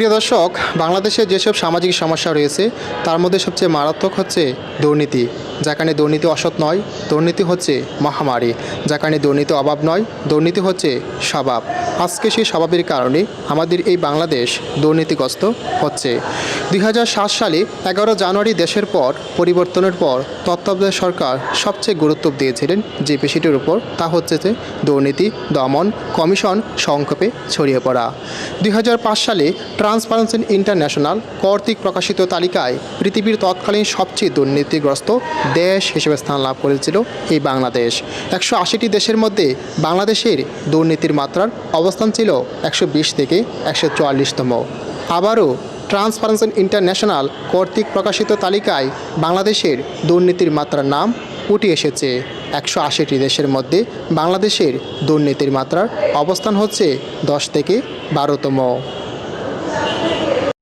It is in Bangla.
প্রিয় দর্শক বাংলাদেশে যেসব সামাজিক সমস্যা রয়েছে তার মধ্যে সবচেয়ে মারাত্মক হচ্ছে দুর্নীতি। কারণে দুর্নীতি অসৎ নয়, দুর্নীতি হচ্ছে মহামারী। কারণে দুর্নীতি অভাব নয়, দুর্নীতি হচ্ছে স্বভাব। আজকে সেই স্বভাবের কারণে আমাদের এই বাংলাদেশ দুর্নীতিগ্রস্ত হচ্ছে। দুই হাজার সাত সালে এগারো জানুয়ারি দেশের পর, পরিবর্তনের পর তত্ত্বাবধায়ক সরকার সবচেয়ে গুরুত্ব দিয়েছিলেন যে বিষয়টির উপর, তা হচ্ছে যে দুর্নীতি, দমন, কমিশন সংক্ষেপে ছড়িয়ে পড়া। দুই হাজার পাঁচ সালে ট্রান্সপারেন্সি ইন্টারন্যাশনাল কর্তৃক প্রকাশিত তালিকায় পৃথিবীর তৎকালীন সবচেয়ে দুর্নীতিগ্রস্ত দেশ হিসেবে স্থান লাভ করেছিল এই বাংলাদেশ। একশো আশিটি দেশের মধ্যে বাংলাদেশের দুর্নীতির মাত্রার অবস্থান ছিল একশো বিশ থেকে একশো চুয়াল্লিশতম। আবারও ট্রান্সপারেন্সি ইন্টারন্যাশনাল কর্তৃক প্রকাশিত তালিকায় বাংলাদেশের দুর্নীতির মাত্রার নাম উঠে এসেছে। একশো আশিটি দেশের মধ্যে বাংলাদেশের দুর্নীতির মাত্রার অবস্থান হচ্ছে দশ থেকে বারোতম।